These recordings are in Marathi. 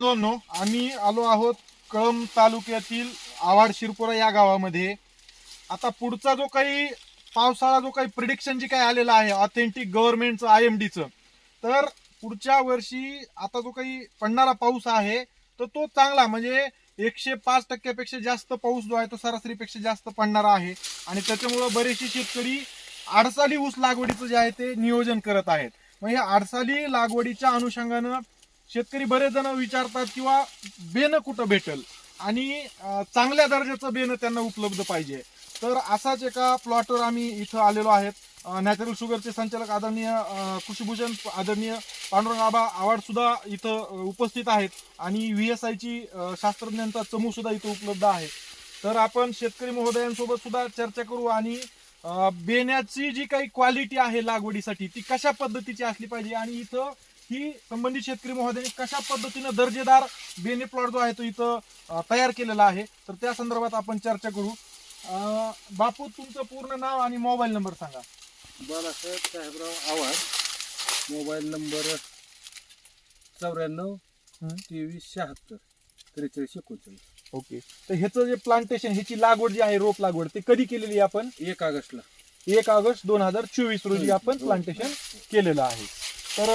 मित्रांनो आम्ही आलो आहोत कळंब तालुक्यातील आवाड शिरपुरा या गावामध्ये. आता पुढचा जो काही पावसाळा जो काही प्रिडिक्शन जे काही आलेला आहे ऑथेंटिक गव्हर्नमेंटचं आय एम डीचं तर पुढच्या वर्षी आता जो काही पडणारा पाऊस आहे तर तो चांगला म्हणजे एकशे पाच टक्क्यापेक्षा जास्त पाऊस जो आहे तो सरासरीपेक्षा जास्त पडणारा आहे. आणि त्याच्यामुळं बरेचसे शेतकरी आडसाली ऊस लागवडीचं जे आहे ते नियोजन करत आहेत. मग हे आडसाली लागवडीच्या अनुषंगानं शेतकरी बरेच जण विचारतात किंवा बेनं कुठं भेटल? आणि चांगल्या दर्जाचं बेनं त्यांना उपलब्ध पाहिजे. तर असाच एका प्लॉटवर आम्ही इथं आलेलो आहेत. नॅचरल शुगरचे संचालक आदरणीय कृषीभूषण आदरणीय पांडुरंग आबा आवाड सुद्धा इथं उपस्थित आहेत. आणि व्ही एस आयची शास्त्रज्ञांचा चमू सुद्धा इथं उपलब्ध आहे. तर आपण शेतकरी महोदयांसोबत सुद्धा चर्चा करू आणि बेण्याची जी काही क्वालिटी आहे लागवडीसाठी ती कशा पद्धतीची असली पाहिजे? आणि इथं ही संबंधित शेतकरी महोदयांनी कशा पद्धतीनं दर्जेदार बेने प्लॉट जो आहे तो इथं तयार केलेला आहे? तर त्या संदर्भात आपण चर्चा करू. बापू तुमचं पूर्ण नाव आणि मोबाईल नंबर सांगा. बाळासाहेब साहेबराव आवाड मोबाईल नंबर चौऱ्याण्णव हं. तेवीस शहात्तर त्रेचाळीस एकोणचाळीस. ओके. तर ह्याचं जे प्लांटेशन ह्याची लागवड जी आहे रोप लागवड ते कधी केलेली आहे आपण? एक ऑगस्टला. एक ऑगस्ट दोन हजार चोवीस रोजी आपण हो. प्लांटेशन केलेलं आहे. तर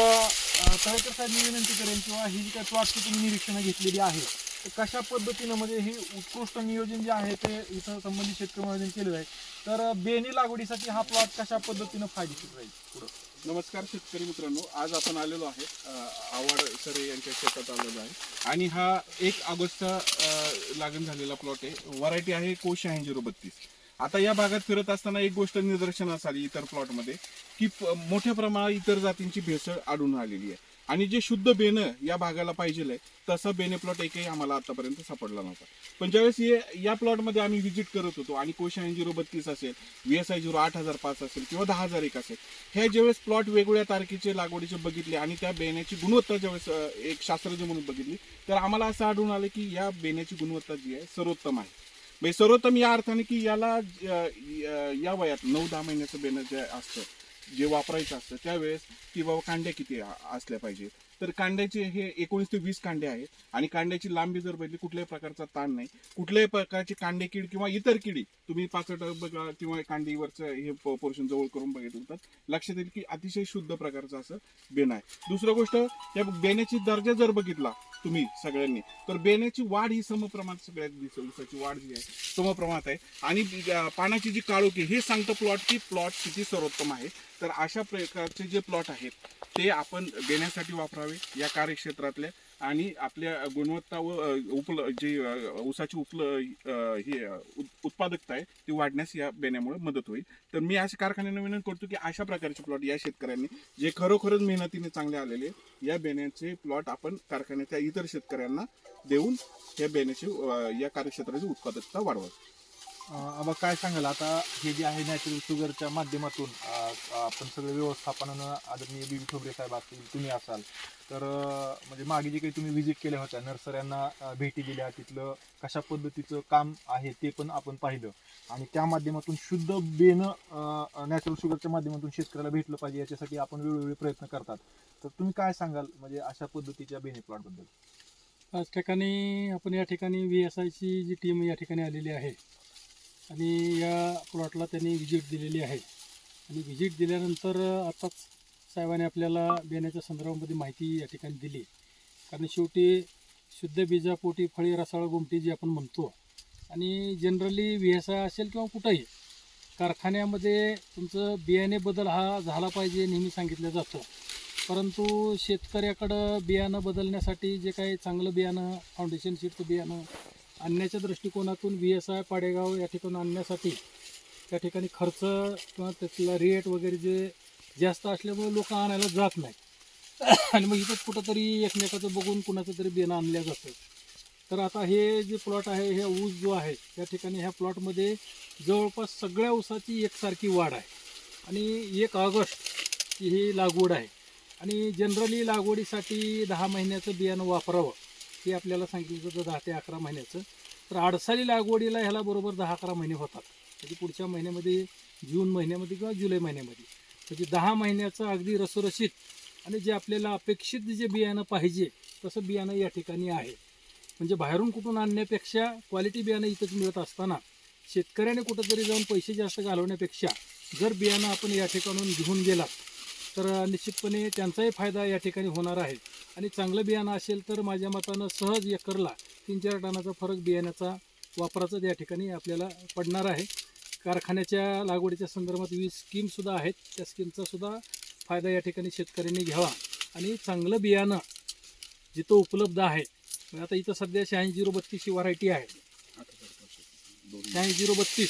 कलेक्टर साहेब मी विनंती करेन किंवा ही जी काही प्लॉटची तुम्ही निरीक्षणं घेतलेली आहे तर कशा पद्धतीनं म्हणजे हे उत्कृष्ट नियोजन जे आहे ते इथं संबंधित शेतकरी नियोजन केलेलं आहे तर बेनी लागवडीसाठी हा प्लॉट कशा पद्धतीनं फायदेशीर राहील? पुढं. नमस्कार शेतकरी मित्रांनो आज आपण आलेलो आहे आवाड सरे यांच्या शेतात आलेलो आहे आणि हा एक ऑगस्टचा लागण झालेला प्लॉट आहे व्हरायटी आहे कोश आहे झिरो बत्तीस. आता या भागात फिरत असताना एक गोष्ट निदर्शनास आली इतर प्लॉटमध्ये की प- मोठ्या प्रमाणात इतर जातींची भेसळ आढळून आलेली आहे. आणि जे शुद्ध बेनं या भागाला पाहिजे आहे तसा बेने प्लॉट एकही आम्हाला आतापर्यंत सापडला नव्हता. पण ज्यावेळेस हे या प्लॉटमध्ये आम्ही व्हिजिट करत होतो आणि कोशा झिरो बत्तीस असेल व्ही एस आय झिरो आठ हजार पाच असेल किंवा दहा हजार एक असेल ह्या ज्यावेळेस प्लॉट वेगवेगळ्या तारखेचे लागवडीचे बघितले आणि त्या बेण्याची गुणवत्ता ज्यावेळेस एक शास्त्रज्ञ म्हणून बघितली तर आम्हाला असं आढळून आलं की या बेण्याची गुणवत्ता जी आहे सर्वोत्तम आहे. म्हणजे सर्वोत्तम या अर्थाने की याला या वयात नऊ दहा महिन्याचं बेनर जे असतं जे वापरायचं असतं त्यावेळेस की बाबा कांड्या किती असल्या पाहिजेत? तर कांड्याचे हे एकोणीस ते वीस कांडे आहेत. आणि कांड्याची लांबी जर बघितली कुठल्याही प्रकारचा ताण नाही. कुठल्याही प्रकारची कांडे किड किंवा इतर किडी तुम्ही पाचट बघा किंवा कांडीवरचं हे पोर्शन जवळ करून बघितलं तर लक्षात येईल की अतिशय शुद्ध प्रकारचं असं बेन आहे. दुसरं गोष्ट या बेण्याची दर्जा जर बघितला तुम्ही सगळ्यांनी तर बेण्याची वाढ ही समप्रमाणात सगळ्यात दिसेल ऊसाची वाढ जी आहे समप्रमाणात आहे. आणि पाण्याची पानाची जी काळोखी हे सांगतं प्लॉट की प्लॉट किती सर्वोत्तम आहे. तर अशा प्रकारचे जे प्लॉट आहेत ते आपण देण्यासाठी वापरावे या कार्यक्षेत्रातल्या आणि आपल्या गुणवत्ता व उपल जी ऊसाची उपल ही उत्पादकता आहे ती वाढण्यास या बेण्यामुळे मदत होईल. तर मी अशा कारखान्यांना विनंती करतो की अशा प्रकारचे प्लॉट या शेतकऱ्यांनी जे खरोखरच मेहनतीने चांगले आलेले या बेण्याचे प्लॉट आपण कारखान्याच्या इतर शेतकऱ्यांना देऊन या बेण्याची या कार्यक्षेत्राची उत्पादकता वाढवावी. अं, काय सांगाल? आता हे जे आहे नॅचरल शुगरच्या माध्यमातून आपण सगळं व्यवस्थापनानं आदरणीय बीबी ठोबरे साहेब असतील तुम्ही असाल तर म्हणजे मागे जे काही तुम्ही व्हिजिट केल्या होत्या नर्सऱ्यांना भेटी दिल्या तिथलं कशा पद्धतीचं काम आहे ते पण आपण पाहिलं. आणि त्या माध्यमातून शुद्ध बेनं नॅचरल शुगरच्या माध्यमातून शेतकऱ्याला भेटलं पाहिजे याच्यासाठी आपण वेळोवेळी प्रयत्न करतात. तर तुम्ही काय सांगाल म्हणजे अशा पद्धतीच्या बेने प्लॉटबद्दल? आज ठिकाणी आपण या ठिकाणी व्ही एस आयची जी टीम या ठिकाणी आलेली आहे आणि या प्लॉटला त्यांनी व्हिजिट दिलेली आहे. आणि व्हिजिट दिल्यानंतर आताच साहेबांनी आपल्याला बियाण्याच्या संदर्भामध्ये माहिती या ठिकाणी दिली. कारण शेवटी शुद्ध बीजापोटी फळी रसाळ गुमटी जी आपण म्हणतो आणि जनरली व्ही एस आय असेल किंवा कुठंही कारखान्यामध्ये तुमचं बियाणे बदल हा झाला पाहिजे नेहमी सांगितलं जातं. परंतु शेतकऱ्याकडं बियाणं बदलण्यासाठी जे काही चांगलं बियाणं फाउंडेशन शीटचं बियाणं आणण्याच्या दृष्टिकोनातून व्ही एस आय पाडेगाव या ठिकाणी आणण्यासाठी त्या ठिकाणी खर्च किंवा त्यातला रेट वगैरे जे जास्त असल्यामुळे लोक आणायला जात नाही आणि मग इथं कुठंतरी एकमेकाचं बघून कुणाचं तरी बियाणं आणलं जातं तर आता हे जे प्लॉट आहे हे ऊस जो आहे त्या ठिकाणी ह्या प्लॉटमध्ये जवळपास सगळ्या ऊसाची एकसारखी वाढ आहे. आणि एक ऑगस्ट ही लागवड आहे. आणि जनरली लागवडीसाठी दहा महिन्याचं बियाणं वापरावं हे आपल्याला सांगितलं जातं दहा ते अकरा महिन्याचं. तर आडसाली लागवडीला ह्याला बरोबर दहा अकरा महिने होतात. म्हणजे पुढच्या महिन्यामध्ये जून महिन्यामध्ये किंवा जुलै महिन्यामध्ये. म्हणजे दहा महिन्याचं अगदी रसरशीत आणि जे आपल्याला अपेक्षित जे बियाणं पाहिजे तसं बियाणं या ठिकाणी आहे. म्हणजे बाहेरून कुठून आणण्यापेक्षा क्वालिटी बियाणं इथंच मिळत असताना शेतकऱ्याने कुठंतरी जाऊन पैसे जास्त घालवण्यापेक्षा जर बियाणं आपण या ठिकाणून घेऊन गेलात तर निश्चितपणे त्यांचाही फायदा या ठिकाणी होणार आहे. आणि चांगलं बियाणं असेल तर माझ्या मतानं सहज एकरला तीन चार टनाचा फरक बियाण्याचा वापराचा या ठिकाणी आपल्याला पडणार आहे. कारखान्याच्या लागवडीच्या संदर्भात विविध स्कीमसुद्धा आहेत. त्या स्कीमचा सुद्धा फायदा या ठिकाणी शेतकऱ्यांनी घ्यावा. आणि चांगलं बियाणं जिथं उपलब्ध आहे. म्हणजे आता इथं सध्या शहाऐंशी झिरो बत्तीस ही व्हरायटी आहे. शहाऐंशी झिरो बत्तीस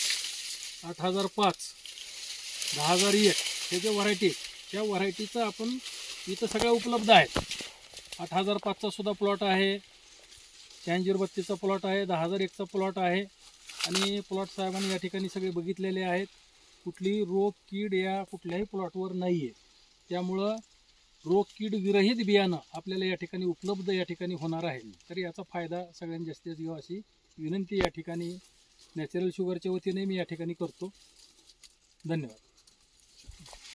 आठ हजार पाच दहा हजार एक हे जे व्हरायटी त्या व्हरायटीचं आपण इथं सगळ्या उपलब्ध आहेत. आठ हजार पाचचा सुद्धा प्लॉट आहे. शहाऐंशी झिरो बत्तीसचा प्लॉट आहे दहा हजार एकचा प्लॉट आहे. आणि प्लॉट साहेबांनी या ठिकाणी सगळे बघितलेले आहेत. कुठलीही रोग कीड या कुठल्याही प्लॉटवर नाही आहे त्यामुळं रोग कीड विरहित बियाणं आपल्याला या ठिकाणी उपलब्ध या ठिकाणी होणार आहे. तर याचा फायदा सगळ्यांनी जास्तीत जास्त घ्यावा अशी विनंती या ठिकाणी नॅचरल शुगरच्या वतीने मी या ठिकाणी करतो. धन्यवाद.